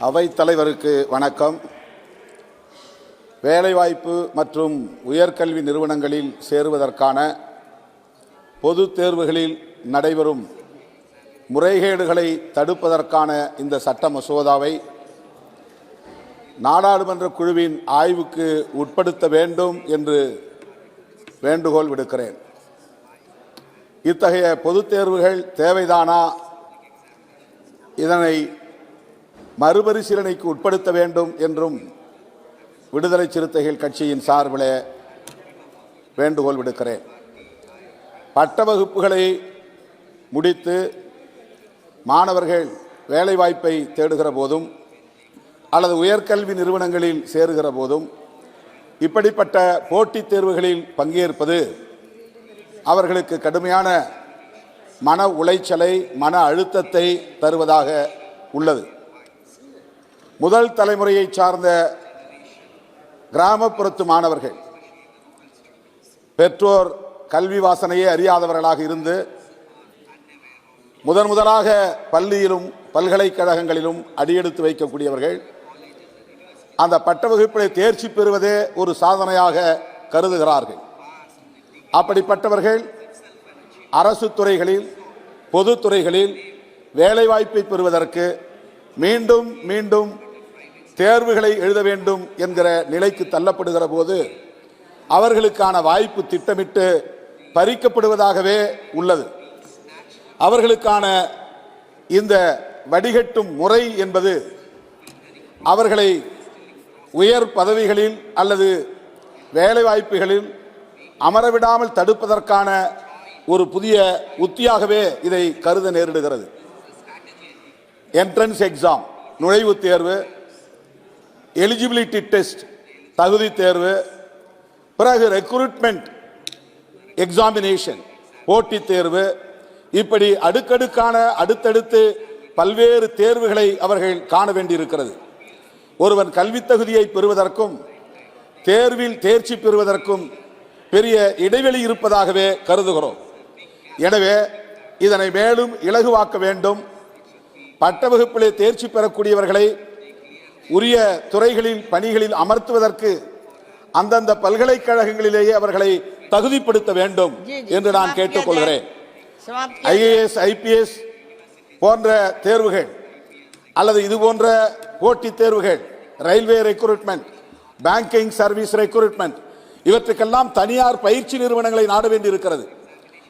அவைத்தலைவருக்கு வணக்கம். வேலைவாய்ப்பு மற்றும் உயர்கல்வி நிறுவனங்களில் சேருவதற்கான பொதுத் தேர்வுகளில் நடைபெறும் முறைகேடுகளை தடுப்பதற்கான இந்த சட்ட மசோதாவை நாடாளுமன்ற குழுவின் ஆய்வுக்கு உட்படுத்த வேண்டும் என்று வேண்டுகோள் விடுக்கிறேன். இத்தகைய பொதுத் தேர்வுகள் தேவைதானா? இதனை மறுபரிசீலனைக்கு உட்படுத்த வேண்டும் என்றும் விடுதலை சிறுத்தைகள் கட்சியின் சார்பில் வேண்டுகோள் விடுக்கிறேன். பட்ட வகுப்புகளை முடித்து மாணவர்கள் வேலைவாய்ப்பை தேடுகிற போதும் அல்லது உயர்கல்வி நிறுவனங்களில் சேருகிற போதும் இப்படிப்பட்ட போட்டித் தேர்வுகளில் பங்கேற்பது அவர்களுக்கு கடுமையான மன உளைச்சலை மன அழுத்தத்தை தருவதாக உள்ளது. முதல் தலைமுறையை சார்ந்த கிராமப்புறத்து மாணவர்கள். பெற்றோர் கல்வி வாசனையே அறியாதவர்களாக இருந்து முதன் முதலாக பள்ளியிலும் பல்கலைக்கழகங்களிலும் அடியெடுத்து வைக்கக்கூடியவர்கள். அந்த பட்ட வகுப்பிலே தேர்ச்சி பெறுவதே ஒரு சாதனையாக கருதுகிறார்கள். அப்படிப்பட்டவர்கள் அரசு துறைகளில் பொதுத்துறைகளில் வேலைவாய்ப்பை பெறுவதற்கு மீண்டும் மீண்டும் தேர்வுகளை எழுத வேண்டும் என்கிற நிலைக்கு தள்ளப்படுகிற போது அவர்களுக்கான வாய்ப்பு திட்டமிட்டு பறிக்கப்படுவதாகவே உள்ளது. அவர்களுக்கான இந்த வடிகட்டும் முறை என்பது அவர்களை உயர் பதவிகளில் அல்லது வேலைவாய்ப்புகளில் அமரவிடாமல் தடுப்பதற்கான ஒரு புதிய உத்தியாகவே இதை கருத நேரிடுகிறது. என்ட்ரன்ஸ் எக்ஸாம் நுழைவுத் தேர்வு எலிஜிபிலிட்டி டெஸ்ட் தகுதி தேர்வு பிறகு ரெக்ரூட்மெண்ட் எக்ஸாமினேஷன் போட்டித் தேர்வு இப்படி அடுக்கடுக்கான அடுத்தடுத்து பல்வேறு தேர்வுகளை அவர்கள் காண வேண்டியிருக்கிறது. ஒருவன் கல்வித் தகுதியை பெறுவதற்கும் தேர்வில் தேர்ச்சி பெறுவதற்கும் பெரிய இடைவெளி இருப்பதாகவே கருதுகிறோம். எனவே இதனை மேலும் இலகுவாக்க வேண்டும். பட்ட வகுப்பிலே தேர்ச்சி பெறக்கூடியவர்களை உரிய துறைகளில் பணிகளில் அமர்த்துவதற்கு அந்தந்த பல்கலைக்கழகங்களிலேயே அவர்களை தகுதிப்படுத்த வேண்டும் என்று நான் கேட்டுக்கொள்கிறேன். ஐஏஎஸ் ஐபிஎஸ் போன்ற தேர்வுகள் அல்லது இது போன்ற போட்டித் தேர்வுகள் railway recruitment banking service recruitment இவற்றுக்கெல்லாம் தனியார் பயிற்சி நிறுவனங்களை நாட வேண்டி இருக்கிறது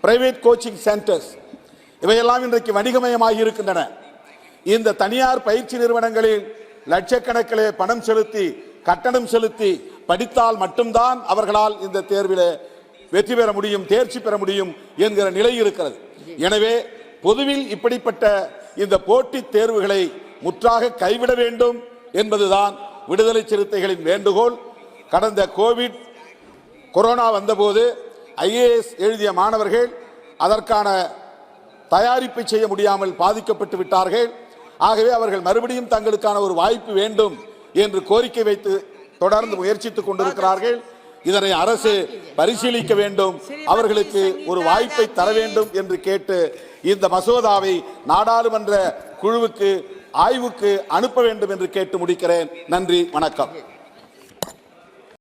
பிரைவேட் கோச்சிங் சென்டர்ஸ் இவையெல்லாம் இன்றைக்கு வணிகமயமாகி இருக்கின்றன. இந்த தனியார் பயிற்சி நிறுவனங்களில் லட்சக்கணக்கிலே பணம் செலுத்தி கட்டணம் செலுத்தி படித்தால் மட்டும்தான் அவர்களால் இந்த தேர்வில் வெற்றி பெற முடியும் தேர்ச்சி பெற முடியும் என்கிற நிலை இருக்கிறது. எனவே பொதுவில் இப்படிப்பட்ட இந்த போட்டித் தேர்வுகளை முற்றாக கைவிட வேண்டும் என்பதுதான் விடுதலை சிறுத்தைகளின் வேண்டுகோள். கடந்த கோவிட் கொரோனா வந்தபோது ஐஏஎஸ் எழுதிய மாணவர்கள் அதற்கான தயாரிப்பை செய்ய முடியாமல் பாதிக்கப்பட்டு விட்டார்கள். ஆகவே அவர்கள் மறுபடியும் தங்களுக்கான ஒரு வாய்ப்பு வேண்டும் என்று கோரிக்கை வைத்து தொடர்ந்து முயற்சித்துக் கொண்டிருக்கிறார்கள். இதனை அரசு பரிசீலிக்க வேண்டும். அவர்களுக்கு ஒரு வாய்ப்பை தர வேண்டும் என்று கேட்டு இந்த மசோதாவை நாடாளுமன்ற குழுவுக்கு ஆய்வுக்கு அனுப்ப வேண்டும் என்று கேட்டு முடிக்கிறேன். நன்றி வணக்கம்.